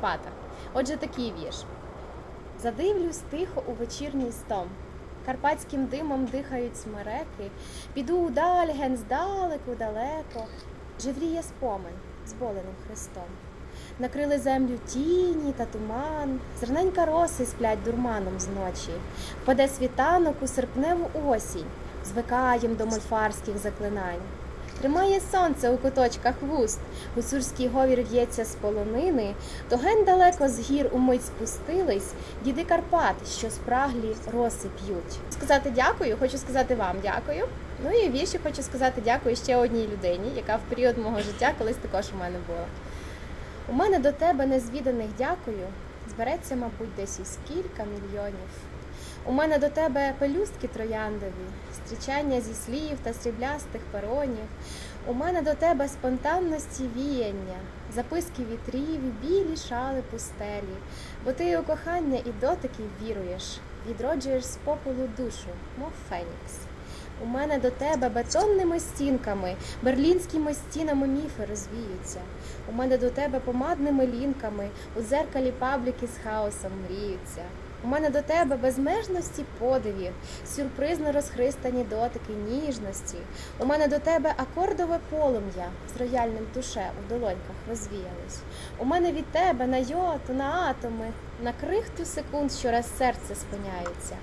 Карпатах. Отже, такий вірш. Задивлюсь тихо у вечірній стом. Карпатським димом дихають смереки, піду удаль, ген здалеку далеко, живріє спомин з боленим Христом. Накрили землю тіні та туман, зерненька роси сплять дурманом зночі. Впаде світанок у серпневу осінь, звикаєм до мольфарських заклинань. Тримає сонце у куточках вуст, гуцульський говір в'ється з полонини, то ген далеко з гір умить спустились, діди Карпат, що спраглі роси п'ють. Сказати дякую, хочу сказати вам дякую. Ну і вірші хочу сказати дякую ще одній людині, яка в період мого життя колись також у мене була. У мене до тебе незвіданих дякую. Збереться, мабуть, десь із кілька мільйонів. У мене до тебе пелюстки трояндові, зустрічання зі слів та сріблястих перонів. У мене до тебе спонтанності віяння, записки вітрів, білі шали пустелі, бо ти у кохання і дотики віруєш, відроджуєш з попелу душу, мов фенікс. У мене до тебе бетонними стінками, берлінськими стінами міфи розвіються. У мене до тебе помадними лінками, у дзеркалі пабліки з хаосом мріються. У мене до тебе безмежності подивів, сюрпризно розхристані дотики ніжності. У мене до тебе акордове полум'я з рояльним туше у долоньках розвіялось. У мене від тебе на йоту, на атоми, на крихту секунд щораз серце спиняється.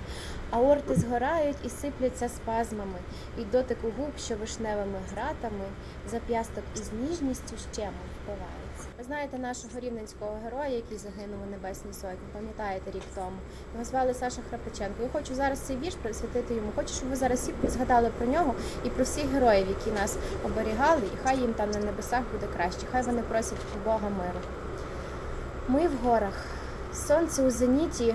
Аорти згорають і сипляться спазмами від дотику губ, що вишневими гратами зап'ясток із ніжністю щемом впивається. Ви знаєте нашого рівненського героя, який загинув у Небесній Сотні, пам'ятаєте рік тому. Його звали Саша Храпаченко. Я хочу зараз цей вірш присвятити йому. Хочу, щоб ви зараз всі згадали про нього і про всіх героїв, які нас оберігали, і хай їм там на небесах буде краще. Хай вони просять у Бога миру. Ми в горах, сонце у зеніті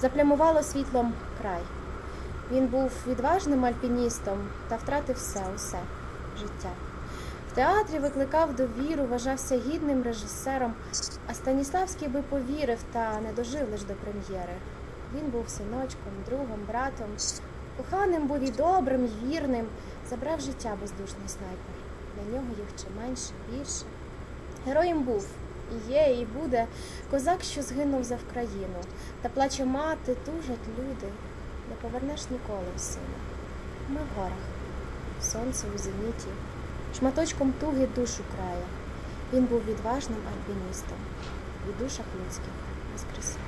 заплямувало світлом край. Він був відважним альпіністом та втратив все, усе життя. В театрі викликав довіру, вважався гідним режисером, а Станіславський би повірив та не дожив лиш до прем'єри. Він був синочком, другом, братом, коханим був і добрим, і вірним. Забрав життя бездушний снайпер. Для нього їх чи менше, більше. Героєм був і є, і буде козак, що згинув за Вкраїну. Та плаче мати, тужать люди, не повернеш ніколи в сина. Ми в горах, сонце у зеніті, шматочком туги душу крає. Він був відважним альпіністом, і душах людських воскресив.